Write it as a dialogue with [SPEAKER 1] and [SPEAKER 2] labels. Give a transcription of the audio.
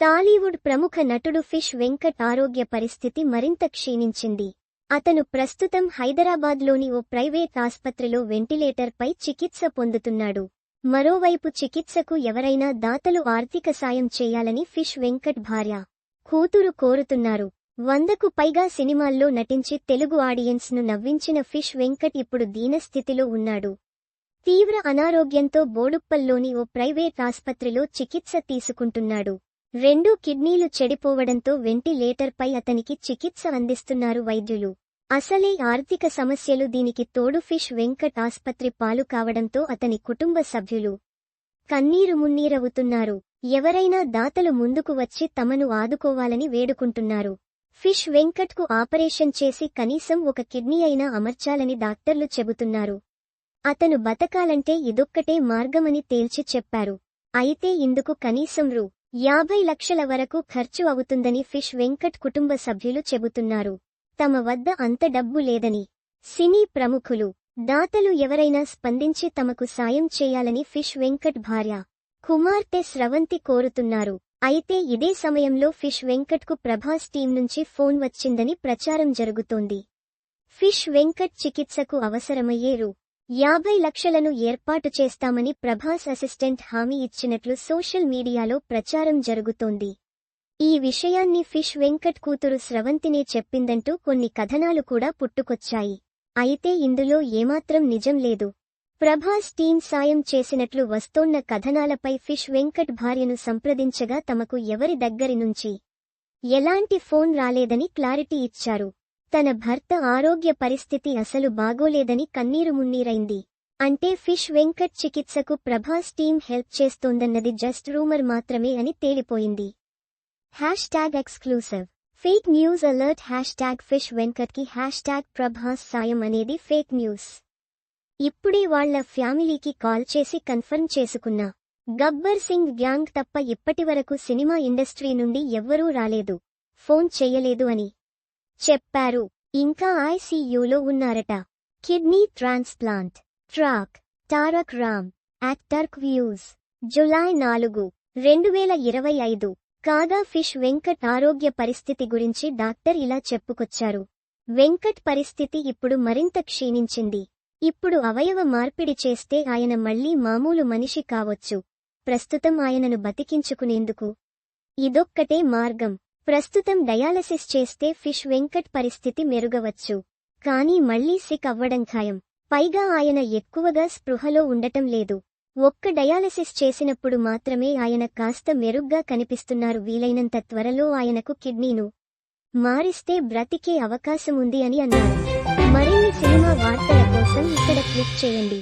[SPEAKER 1] టాలీవుడ్ ప్రముఖ నటుడు ఫిష్ వెంకట్ ఆరోగ్య పరిస్థితి మరింత క్షీణించింది. అతను ప్రస్తుతం హైదరాబాద్లోని ఓ ప్రైవేట్ ఆస్పత్రిలో వెంటిలేటర్పై చికిత్స పొందుతున్నాడు. మరోవైపు చికిత్సకు ఎవరైనా దాతలు ఆర్థిక సాయం చేయాలని ఫిష్ వెంకట్ భార్య కూతురు కోరుతున్నారు. వందకు పైగా సినిమాల్లో నటించి తెలుగు ఆడియన్స్ను నవ్వించిన ఫిష్ వెంకట్ ఇప్పుడు దీనస్థితిలో ఉన్నాడు. తీవ్ర అనారోగ్యంతో బోడుప్పల్లోని ఓ ప్రైవేట్ ఆస్పత్రిలో చికిత్స తీసుకుంటున్నాడు. రెండూ కిడ్నీలు చెడిపోవడంతో వెంటిలేటర్పై అతనికి చికిత్స అందిస్తున్నారు వైద్యులు. అసలే ఆర్థిక సమస్యలు దీనికి తోడు ఫిష్ వెంకట్ ఆస్పత్రి పాలు కావడంతో అతని కుటుంబ సభ్యులు కన్నీరు మున్నీరవుతున్నారు. ఎవరైనా దాతలు ముందుకు వచ్చి తమను ఆదుకోవాలని వేడుకుంటున్నారు. ఫిష్ వెంకట్కు ఆపరేషన్ చేసి కనీసం ఒక కిడ్నీ అయినా అమర్చాలని డాక్టర్లు చెబుతున్నారు. అతను బతకాలంటే ఇదొక్కటే మార్గమని తేల్చి చెప్పారు. అయితే ఇందుకు కనీసం రూ. యాభై లక్షల వరకు ఖర్చు అవుతుందని ఫిష్ వెంకట్ కుటుంబ సభ్యులు చెబుతున్నారు. తమ వద్ద అంత డబ్బు లేదని. సినీ ప్రముఖులు దాతలు ఎవరైనా స్పందించి తమకు సాయం చేయాలని ఫిష్ వెంకట్ భార్య కుమార్తె స్రవంతి కోరుతున్నారు. అయితే ఇదే సమయంలో ఫిష్ వెంకట్కు ప్రభాస్ టీం నుంచి ఫోన్ వచ్చిందని ప్రచారం జరుగుతోంది. ఫిష్ వెంకట్ చికిత్సకు అవసరమయ్యే రూ. యాభై లక్షలను ఏర్పాటు చేస్తామని ప్రభాస్ అసిస్టెంట్ హామీ ఇచ్చినట్లు సోషల్ మీడియాలో ప్రచారం జరుగుతోంది. ఈ విషయాన్ని ఫిష్ వెంకట్ కూతురు స్రవంతినే చెప్పిందంటూ కొన్ని కథనాలు కూడా పుట్టుకొచ్చాయి. అయితే ఇందులో ఏమాత్రం నిజం లేదు. ప్రభాస్ టీం సాయం చేసినట్లు వస్తోన్న కథనాలపై ఫిష్ వెంకట్ భార్యను సంప్రదించగా తమకు ఎవరి దగ్గరి నుంచి ఎలాంటి ఫోన్ రాలేదని క్లారిటీ ఇచ్చారు. తన భర్త ఆరోగ్య పరిస్థితి అసలు బాగోలేదని కన్నీరు మున్నీరైంది. అంటే ఫిష్ వెంకట్ చికిత్సకు ప్రభాస్ టీం హెల్ప్ చేస్తోందన్నది జస్ట్ రూమర్ మాత్రమే అని తేలిపోయింది. Hash tag exclusive. Fake news alert hash tag fish వెంకట్కి hash tag Prabhas సాయం అనేది ఫేక్ న్యూస్. ఇప్పుడే వాళ్ళ ఫ్యామిలీకి కాల్ చేసి కన్ఫర్మ్ చేసుకున్నా. గబ్బర్ సింగ్ గ్యాంగ్ తప్ప ఇప్పటివరకు సినిమా ఇండస్ట్రీ నుండి ఎవ్వరూ రాలేదు. ఫోన్ చెయ్యలేదు అని. చెప్పారు. ఇంకా ఐసీయూలో ఉన్నారట. Kidney transplant. Track. Tarak Ram. యాక్టర్క్ views జులై నాలుగు రెండు వేల ఇరవై ఐదు. కాగా ఫిష్ వెంకట్ ఆరోగ్య పరిస్థితి గురించి డాక్టర్ ఇలా చెప్పుకొచ్చారు. వెంకట్ పరిస్థితి ఇప్పుడు మరింత క్షీణించింది. ఇప్పుడు అవయవ మార్పిడి చేస్తే ఆయన మళ్ళీ మామూలు మనిషి కావచ్చు. ప్రస్తుతం ఆయనను బతికించుకునేందుకు. ఇదొక్కటే మార్గం. ప్రస్తుతం డయాలసిస్ చేస్తే ఫిష్ వెంకట్ పరిస్థితి మెరుగవచ్చు. కానీ మళ్ళీ సిక్ అవ్వడం ఖాయం. పైగా ఆయన ఎక్కువగా స్పృహలో ఉండటం లేదు. ఒక్క డయాలసిస్ చేసినప్పుడు మాత్రమే ఆయన కాస్త మెరుగ్గా కనిపిస్తున్నారు. వీలైనంత త్వరలో ఆయనకు కిడ్నీను మారిస్తే బ్రతికే అవకాశం ఉంది అని అన్నారు. మరిన్ని సినిమా వార్తల కోసం ఇక్కడ క్లిక్ చేయండి.